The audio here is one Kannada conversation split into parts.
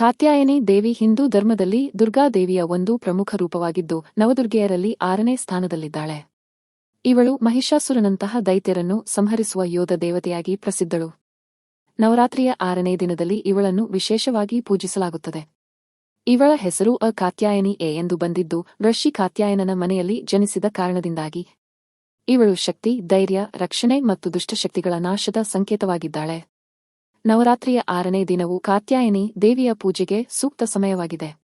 ಕಾತ್ಯಾಯನಿ ದೇವಿ ಹಿಂದೂ ಧರ್ಮದಲ್ಲಿ ದುರ್ಗಾದೇವಿಯ ಒಂದು ಪ್ರಮುಖ ರೂಪವಾಗಿದ್ದು ನವದುರ್ಗೆಯರಲ್ಲಿ ಆರನೇ ಸ್ಥಾನದಲ್ಲಿದ್ದಾಳೆ. ಇವಳು ಮಹಿಷಾಸುರನಂತಹ ದೈತ್ಯರನ್ನು ಸಂಹರಿಸುವ ಯೋಧ ದೇವತೆಯಾಗಿ ಪ್ರಸಿದ್ಧಳು. ನವರಾತ್ರಿಯ ಆರನೇ ದಿನದಲ್ಲಿ ಇವಳನ್ನು ವಿಶೇಷವಾಗಿ ಪೂಜಿಸಲಾಗುತ್ತದೆ. ಇವಳ ಹೆಸರು ಅ ಕಾತ್ಯಾಯನಿ ಎ ಎಂದು ಬಂದಿದ್ದು ಋಷಿ ಕಾತ್ಯಾಯನನ ಮನೆಯಲ್ಲಿ ಜನಿಸಿದ ಕಾರಣದಿಂದಾಗಿ ಇವಳು ಶಕ್ತಿ, ಧೈರ್ಯ, ರಕ್ಷಣೆ ಮತ್ತು ದುಷ್ಟಶಕ್ತಿಗಳ ನಾಶದ ಸಂಕೇತವಾಗಿದ್ದಾಳೆ. ನವರಾತ್ರಿಯ ಆರನೇ ದಿನವು ಕಾತ್ಯಾಯನಿ ದೇವಿಯ ಪೂಜೆಗೆ ಸೂಕ್ತ ಸಮಯವಾಗಿದೆ.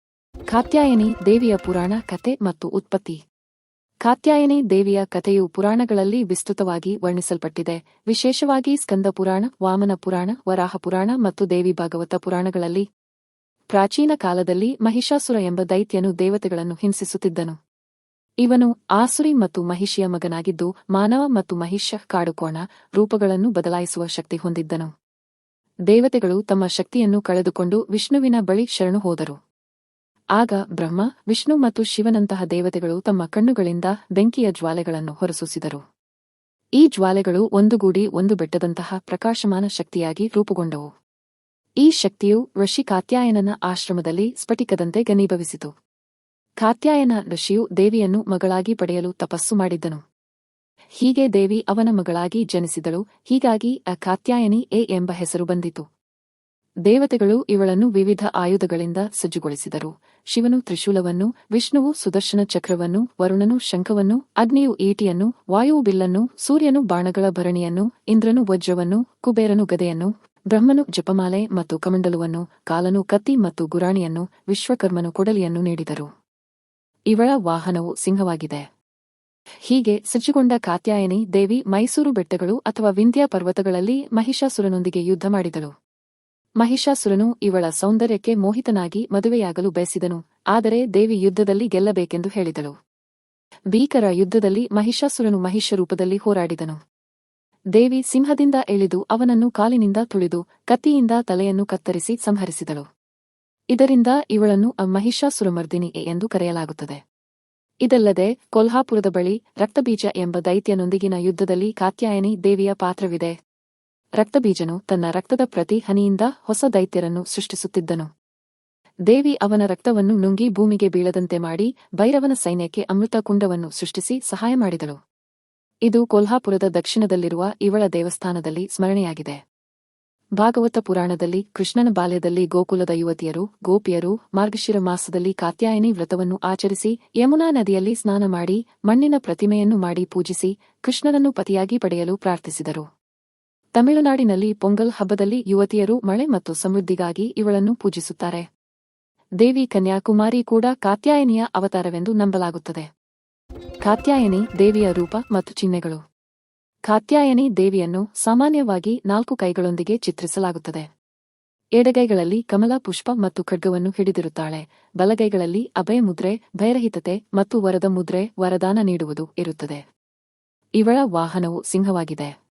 ಕಾತ್ಯಾಯನಿ ದೇವಿಯ ಪುರಾಣ ಕತೆ ಮತ್ತು ಉತ್ಪತ್ತಿ. ಕಾತ್ಯಾಯನಿ ದೇವಿಯ ಕಥೆಯು ಪುರಾಣಗಳಲ್ಲಿ ವಿಸ್ತೃತವಾಗಿ ವರ್ಣಿಸಲ್ಪಟ್ಟಿದೆ. ವಿಶೇಷವಾಗಿ ಸ್ಕಂದ ಪುರಾಣ, ವಾಮನ ಪುರಾಣ, ವರಾಹ ಪುರಾಣ ಮತ್ತು ದೇವಿ ಭಾಗವತ ಪುರಾಣಗಳಲ್ಲಿ. ಪ್ರಾಚೀನ ಕಾಲದಲ್ಲಿ ಮಹಿಷಾಸುರ ಎಂಬ ದೈತ್ಯನು ದೇವತೆಗಳನ್ನು ಹಿಂಸಿಸುತ್ತಿದ್ದನು. ಇವನು ಆಸುರಿ ಮತ್ತು ಮಹಿಷಿಯ ಮಗನಾಗಿದ್ದು ಮಾನವ ಮತ್ತು ಮಹಿಷ ಕಾಡುಕೋಣ ರೂಪಗಳನ್ನು ಬದಲಾಯಿಸುವ ಶಕ್ತಿ ಹೊಂದಿದ್ದನು. ದೇವತೆಗಳು ತಮ್ಮ ಶಕ್ತಿಯನ್ನು ಕಳೆದುಕೊಂಡು ವಿಷ್ಣುವಿನ ಬಳಿ ಶರಣು ಹೋದರು. ಆಗ ಬ್ರಹ್ಮ, ವಿಷ್ಣು ಮತ್ತು ಶಿವನಂತಹ ದೇವತೆಗಳು ತಮ್ಮ ಕಣ್ಣುಗಳಿಂದ ಬೆಂಕಿಯ ಜ್ವಾಲೆಗಳನ್ನು ಹೊರಸೂಸಿದರು. ಈ ಜ್ವಾಲೆಗಳು ಒಂದುಗೂಡಿ ಒಂದು ಬೆಟ್ಟದಂತಹ ಪ್ರಕಾಶಮಾನ ಶಕ್ತಿಯಾಗಿ ರೂಪುಗೊಂಡವು. ಈ ಶಕ್ತಿಯು ಋಷಿ ಕಾತ್ಯಾಯನನ ಆಶ್ರಮದಲ್ಲಿ ಸ್ಫಟಿಕದಂತೆ ಘನೀಭವಿಸಿತು. ಕಾತ್ಯಾಯನ ಋಷಿಯು ದೇವಿಯನ್ನು ಮಗಳಾಗಿ ಪಡೆಯಲು ತಪಸ್ಸು ಮಾಡಿದ್ದನು. ಹೀಗೆ ದೇವಿ ಅವನ ಮಗಳಾಗಿ ಜನಿಸಿದಳು. ಹೀಗಾಗಿ ಅ ಎ ಎಂಬ ಹೆಸರು ಬಂದಿತು. ದೇವತೆಗಳು ಇವಳನ್ನು ವಿವಿಧ ಆಯುಧಗಳಿಂದ ಸಜ್ಜುಗೊಳಿಸಿದರು. ಶಿವನು ತ್ರಿಶೂಲವನ್ನು, ವಿಷ್ಣುವು ಸುದರ್ಶನ ಚಕ್ರವನ್ನು, ವರುಣನು ಶಂಖವನ್ನು, ಅಗ್ನಿಯು ಈಟಿಯನ್ನು, ವಾಯುವು ಬಿಲ್ಲನ್ನು, ಸೂರ್ಯನು ಬಾಣಗಳ ಭರಣಿಯನ್ನು, ಇಂದ್ರನು ವಜ್ರವನ್ನು, ಕುಬೇರನು ಗದೆಯನ್ನು, ಬ್ರಹ್ಮನು ಜಪಮಾಲೆ ಮತ್ತು ಕಮಂಡಲುವನ್ನು, ಕಾಲನು ಕತ್ತಿ ಮತ್ತು ಗುರಾಣಿಯನ್ನು, ವಿಶ್ವಕರ್ಮನು ಕೊಡಲಿಯನ್ನು ನೀಡಿದರು. ಇವಳ ವಾಹನವು ಸಿಂಹವಾಗಿದೆ. ಹೀಗೆ ಸಜ್ಜುಗೊಂಡ ಕಾತ್ಯಾಯನಿ ದೇವಿ ಮೈಸೂರು ಬೆಟ್ಟಗಳು ಅಥವಾ ವಿಂಧ್ಯ ಪರ್ವತಗಳಲ್ಲಿ ಮಹಿಷಾಸುರನೊಂದಿಗೆ ಯುದ್ಧ ಮಾಡಿದಳು. ಮಹಿಷಾಸುರನು ಇವಳ ಸೌಂದರ್ಯಕ್ಕೆ ಮೋಹಿತನಾಗಿ ಮದುವೆಯಾಗಲು ಬಯಸಿದನು, ಆದರೆ ದೇವಿ ಯುದ್ಧದಲ್ಲಿ ಗೆಲ್ಲಬೇಕೆಂದು ಹೇಳಿದಳು. ಭೀಕರ ಯುದ್ಧದಲ್ಲಿ ಮಹಿಷಾಸುರನು ಮಹಿಷ ರೂಪದಲ್ಲಿ ಹೋರಾಡಿದನು. ದೇವಿ ಸಿಂಹದಿಂದ ಎಳೆದು ಅವನನ್ನು ಕಾಲಿನಿಂದ ತುಳಿದು ಕತ್ತಿಯಿಂದ ತಲೆಯನ್ನು ಕತ್ತರಿಸಿ ಸಂಹರಿಸಿದಳು. ಇದರಿಂದ ಇವಳನ್ನು ಮಹಿಷಾಸುರಮರ್ದಿನಿ ಎಂದು ಕರೆಯಲಾಗುತ್ತದೆ. ಇದಲ್ಲದೆ ಕೊಲ್ಹಾಪುರದ ಬಳಿ ರಕ್ತಬೀಜ ಎಂಬ ದೈತ್ಯನೊಂದಿಗಿನ ಯುದ್ಧದಲ್ಲಿ ಕಾತ್ಯಾಯನಿ ದೇವಿಯ ಪಾತ್ರವಿದೆ. ರಕ್ತಬೀಜನು ತನ್ನ ರಕ್ತದ ಪ್ರತಿ ಹನಿಯಿಂದ ಹೊಸ ದೈತ್ಯರನ್ನು ಸೃಷ್ಟಿಸುತ್ತಿದ್ದನು. ದೇವಿ ಅವನ ರಕ್ತವನ್ನು ನುಂಗಿ ಭೂಮಿಗೆ ಬೀಳದಂತೆ ಮಾಡಿ ಭೈರವನ ಸೈನ್ಯಕ್ಕೆ ಅಮೃತ ಕುಂಡವನ್ನು ಸೃಷ್ಟಿಸಿ ಸಹಾಯ ಮಾಡಿದಳು. ಇದು ಕೊಲ್ಹಾಪುರದ ದಕ್ಷಿಣದಲ್ಲಿರುವ ಇವಳ ದೇವಸ್ಥಾನದಲ್ಲಿ ಸ್ಮರಣೆಯಾಗಿದೆ. ಭಾಗವತ ಪುರಾಣದಲ್ಲಿ ಕೃಷ್ಣನ ಬಾಲ್ಯದಲ್ಲಿ ಗೋಕುಲದ ಯುವತಿಯರು, ಗೋಪಿಯರು, ಮಾರ್ಗಶಿರ ಮಾಸದಲ್ಲಿ ಕಾತ್ಯಾಯನಿ ವ್ರತವನ್ನು ಆಚರಿಸಿ ಯಮುನಾ ನದಿಯಲ್ಲಿ ಸ್ನಾನ ಮಾಡಿ ಮಣ್ಣಿನ ಪ್ರತಿಮೆಯನ್ನು ಮಾಡಿ ಪೂಜಿಸಿ ಕೃಷ್ಣನನ್ನು ಪತಿಯಾಗಿ ಪಡೆಯಲು ಪ್ರಾರ್ಥಿಸಿದರು. ತಮಿಳುನಾಡಿನಲ್ಲಿ ಪೊಂಗಲ್ ಹಬ್ಬದಲ್ಲಿ ಯುವತಿಯರು ಮಳೆ ಮತ್ತು ಸಮೃದ್ಧಿಗಾಗಿ ಇವಳನ್ನು ಪೂಜಿಸುತ್ತಾರೆ. ದೇವಿ ಕನ್ಯಾಕುಮಾರಿ ಕೂಡ ಕಾತ್ಯಾಯನಿಯ ಅವತಾರವೆಂದು ನಂಬಲಾಗುತ್ತದೆ. ಕಾತ್ಯಾಯನಿ ದೇವಿಯ ರೂಪ ಮತ್ತು ಚಿಹ್ನೆಗಳು. ಕಾತ್ಯಾಯನಿ ದೇವಿಯನ್ನು ಸಾಮಾನ್ಯವಾಗಿ ನಾಲ್ಕು ಕೈಗಳೊಂದಿಗೆ ಚಿತ್ರಿಸಲಾಗುತ್ತದೆ. ಎಡಗೈಗಳಲ್ಲಿ ಕಮಲ, ಪುಷ್ಪ ಮತ್ತು ಖಡ್ಗವನ್ನು ಹಿಡಿದಿರುತ್ತಾಳೆ. ಬಲಗೈಗಳಲ್ಲಿ ಅಭಯ ಮುದ್ರೆ, ಭಯರಹಿತತೆ ಮತ್ತು ವರದ ಮುದ್ರೆ, ವರದಾನ ನೀಡುವುದು ಇರುತ್ತದೆ. ಇವಳ ವಾಹನವು ಸಿಂಹವಾಗಿದೆ.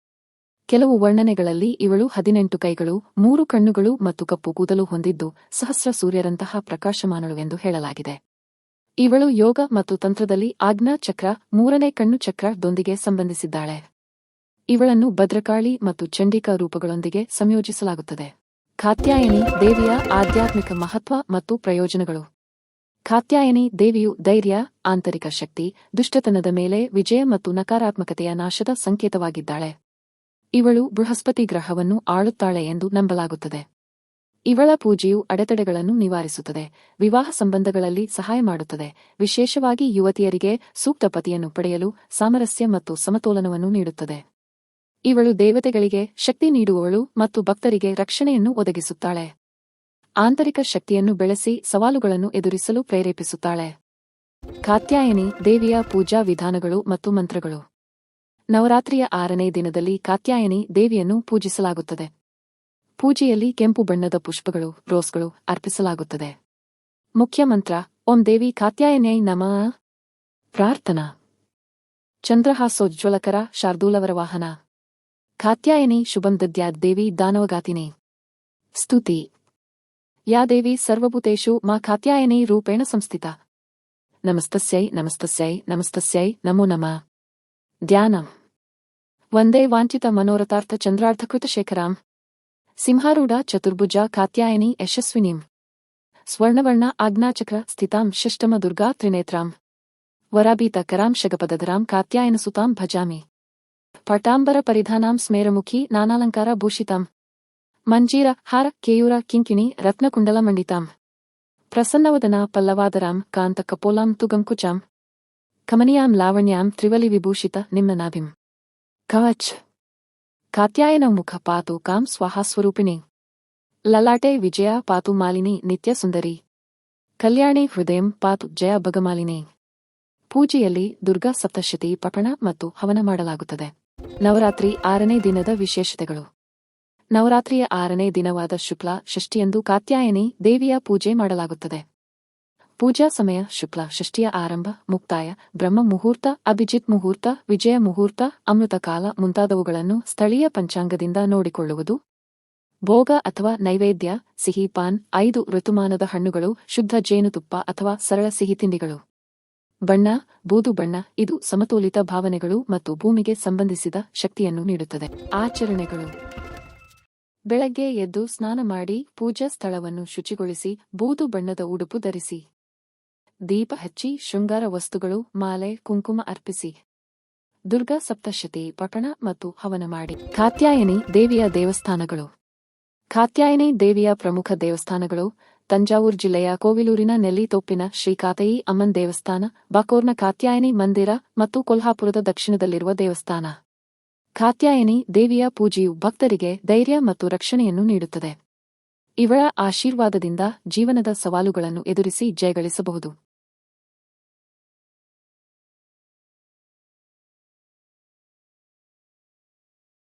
ಕೆಲವು ವರ್ಣನೆಗಳಲ್ಲಿ ಇವಳು ಹದಿನೆಂಟು ಕೈಗಳು, ಮೂರು ಕಣ್ಣುಗಳು ಮತ್ತು ಕಪ್ಪು ಕೂದಲು ಹೊಂದಿದ್ದು ಸಹಸ್ರ ಸೂರ್ಯರಂತಹ ಪ್ರಕಾಶಮಾನಳು ಎಂದು ಹೇಳಲಾಗಿದೆ. ಇವಳು ಯೋಗ ಮತ್ತು ತಂತ್ರದಲ್ಲಿ ಆಜ್ಞಾ ಚಕ್ರ, ಮೂರನೇ ಕಣ್ಣು ಚಕ್ರದೊಂದಿಗೆ ಸಂಬಂಧಿಸಿದ್ದಾಳೆ. ಇವಳನ್ನು ಭದ್ರಕಾಳಿ ಮತ್ತು ಚಂಡಿಕಾ ರೂಪಗಳೊಂದಿಗೆ ಸಂಯೋಜಿಸಲಾಗುತ್ತದೆ. ಖಾತ್ಯಾಯಿನಿ ದೇವಿಯ ಆಧ್ಯಾತ್ಮಿಕ ಮಹತ್ವ ಮತ್ತು ಪ್ರಯೋಜನಗಳು. ಖಾತ್ಯಾಯಿನಿ ದೇವಿಯು ಧೈರ್ಯ, ಆಂತರಿಕ ಶಕ್ತಿ, ದುಷ್ಟತನದ ಮೇಲೆ ವಿಜಯ ಮತ್ತು ನಕಾರಾತ್ಮಕತೆಯ ನಾಶದ ಸಂಕೇತವಾಗಿದ್ದಾಳೆ. ಇವಳು ಬೃಹಸ್ಪತಿ ಗ್ರಹವನ್ನು ಆಳುತ್ತಾಳೆ ಎಂದು ನಂಬಲಾಗುತ್ತದೆ. ಇವಳ ಪೂಜೆಯು ಅಡೆತಡೆಗಳನ್ನು ನಿವಾರಿಸುತ್ತದೆ, ವಿವಾಹ ಸಂಬಂಧಗಳಲ್ಲಿ ಸಹಾಯ ಮಾಡುತ್ತದೆ, ವಿಶೇಷವಾಗಿ ಯುವತಿಯರಿಗೆ ಸೂಕ್ತ ಪತಿಯನ್ನು ಪಡೆಯಲು ಸಾಮರಸ್ಯ ಮತ್ತು ಸಮತೋಲನವನ್ನು ನೀಡುತ್ತದೆ. ಇವಳು ದೇವತೆಗಳಿಗೆ ಶಕ್ತಿ ನೀಡುವವಳು ಮತ್ತು ಭಕ್ತರಿಗೆ ರಕ್ಷಣೆಯನ್ನು ಒದಗಿಸುತ್ತಾಳೆ. ಆಂತರಿಕ ಶಕ್ತಿಯನ್ನು ಬೆಳೆಸಿ ಸವಾಲುಗಳನ್ನು ಎದುರಿಸಲು ಪ್ರೇರೇಪಿಸುತ್ತಾಳೆ. ಕಾತ್ಯಾಯನಿ ದೇವಿಯ ಪೂಜಾ ವಿಧಾನಗಳು ಮತ್ತು ಮಂತ್ರಗಳು. ನವರಾತ್ರಿಯ ಆರನೇ ದಿನದಲ್ಲಿ ಕಾತ್ಯಾಯನಿ ದೇವಿಯನ್ನು ಪೂಜಿಸಲಾಗುತ್ತದೆ. ಪೂಜೆಯಲ್ಲಿ ಕೆಂಪು ಬಣ್ಣದ ಪುಷ್ಪಗಳು, ರೋಸ್ಗಳು ಅರ್ಪಿಸಲಾಗುತ್ತದೆ. ಮುಖ್ಯ ಮಂತ್ರ, ಓಂ ದೇವಿ ಕಾತ್ಯಾಯನೈ ನಮ. ಪ್ರಾರ್ಥನಾ. ಚಂದ್ರಹಾಸೋಜ್ವಲಕರ ಶಾರ್ದೂಲವರ ವಾಹನ. कात्यायनी शुभम दद्या देवी दानवगातिनी स्तुति या देवी सर्वभूतेषु मा कात्यायनी रूपेण संस्थिता नमस्तस्यै नमस्तस्यै नमस्तस्यै नमो नमः ध्यानम् वंदे वाञ्छितमनोरथार्थचन्द्रार्थकृतशेखराम् सिंहारूढा चतुर्भुजा कात्यायनी यशस्विनीम् स्वर्णवर्ण आज्ञाचक्र स्थिता षष्टम दुर्गा त्रिनेत्राम् वराबीतकरां शगपदधरां कात्यायनसुतां भजामि ಪಟಾಂಬರ ಪರಿಧಾನಾಂ ಸ್ಮೇರಮುಖಿ ನಾನಾಲಂಕಾರ ಭೂಷಿತಾಂ. ಮಂಜೀರ, ಹಾರ, ಕೇಯೂರ, ಕಿಂಕಿಣಿ, ರತ್ನಕುಂಡಲ ಮಂಡಿತಾಂ. ಪ್ರಸನ್ನವದನ ಪಲ್ಲವಾದರಾಂ, ಕಾಂತ ಕಪೋಲಾಂ, ತುಗಂಕುಚಾಂ. ಕಮನಿಯಾಂ, ಲಾವಣ್ಯಾಂ ತ್ರಿವಲಿ ವಿಭೂಷಿತ, ನಿಮ್ನನಾಭಿಂ. ಕವಚ್. ಕಾತ್ಯಾಯನ ಮುಖ ಪಾತು ಕಾಂ ಸ್ವಾಹಾಸ್ವರೂಪಿಣಿ ಲಲಾಟೆ ವಿಜಯ ಪಾತು ಮಾಲಿನಿ ನಿತ್ಯ ಸುಂದರಿ. ಕಲ್ಯಾಣಿ ಹೃದಯಂ ಪಾತು ಜಯ ಭಗಮಾಲಿನಿ. ಪೂಜೆಯಲ್ಲಿ ದುರ್ಗಾ ಸಪ್ತಶತಿ ಪಠಣ ಮತ್ತು ಹವನ ಮಾಡಲಾಗುತ್ತದೆ. ನವರಾತ್ರಿ ಆರನೇ ದಿನದ ವಿಶೇಷತೆಗಳು. ನವರಾತ್ರಿಯ ಆರನೇ ದಿನವಾದ ಶುಕ್ಲ ಷಷ್ಠಿಯಂದು ಕಾತ್ಯಾಯನಿ ದೇವಿಯ ಪೂಜೆ ಮಾಡಲಾಗುತ್ತದೆ. ಪೂಜಾ ಸಮಯ ಶುಕ್ಲ ಷಷ್ಠಿಯ ಆರಂಭ, ಮುಕ್ತಾಯ, ಬ್ರಹ್ಮ ಮುಹೂರ್ತ, ಅಭಿಜಿತ್ ಮುಹೂರ್ತ, ವಿಜಯ ಮುಹೂರ್ತ, ಅಮೃತ ಕಾಲ ಮುಂತಾದವುಗಳನ್ನು ಸ್ಥಳೀಯ ಪಂಚಾಂಗದಿಂದ ನೋಡಿಕೊಳ್ಳುವುದು. ಭೋಗ ಅಥವಾ ನೈವೇದ್ಯ, ಸಿಹಿ, ಪಾನ್, ಐದು ಋತುಮಾನದ ಹಣ್ಣುಗಳು, ಶುದ್ಧ ಜೇನುತುಪ್ಪ ಅಥವಾ ಸರಳ ಸಿಹಿ ತಿಂಡಿಗಳು. ಬಣ್ಣ, ಬೂದು ಬಣ್ಣ, ಇದು ಸಮತೋಲಿತ ಭಾವನೆಗಳು ಮತ್ತು ಭೂಮಿಗೆ ಸಂಬಂಧಿಸಿದ ಶಕ್ತಿಯನ್ನು ನೀಡುತ್ತದೆ. ಆಚರಣೆಗಳು. ಬೆಳಗ್ಗೆ ಎದ್ದು ಸ್ನಾನ ಮಾಡಿ, ಪೂಜಾ ಸ್ಥಳವನ್ನು ಶುಚಿಗೊಳಿಸಿ, ಬೂದು ಬಣ್ಣದ ಉಡುಪು ಧರಿಸಿ. ದೀಪ ಹಚ್ಚಿ, ಶೃಂಗಾರ ವಸ್ತುಗಳು, ಮಾಲೆ, ಕುಂಕುಮ ಅರ್ಪಿಸಿ. ದುರ್ಗಾ ಸಪ್ತಶತಿ, ಪಠಣ ಮತ್ತು ಹವನ ಮಾಡಿ. ಕಾತ್ಯಾಯನಿ ದೇವಿಯ ದೇವಸ್ಥಾನಗಳು. ಕಾತ್ಯಾಯನಿ ದೇವಿಯ ಪ್ರಮುಖ ದೇವಸ್ಥಾನಗಳು ತಂಜಾವೂರು ಜಿಲ್ಲೆಯ ಕೋವಿಲೂರಿನ ನೆಲ್ಲಿತೋಪಿನ ಶ್ರೀ ಕಾತಯಿ ಅಮ್ಮನ್ ದೇವಸ್ಥಾನ, ಬಾಕೋರ್ನ ಕಾತ್ಯಾಯನಿ ಮಂದಿರ ಮತ್ತು ಕೊಲ್ಹಾಪುರದ ದಕ್ಷಿಣದಲ್ಲಿರುವ ದೇವಸ್ಥಾನ. ಕಾತ್ಯಾಯನಿ ದೇವಿಯ ಪೂಜೆಯು ಭಕ್ತರಿಗೆ ಧೈರ್ಯ ಮತ್ತು ರಕ್ಷಣೆಯನ್ನು ನೀಡುತ್ತದೆ. ಇವಳ ಆಶೀರ್ವಾದದಿಂದ ಜೀವನದ ಸವಾಲುಗಳನ್ನು ಎದುರಿಸಿ ಜಯಗಳಿಸಬಹುದು.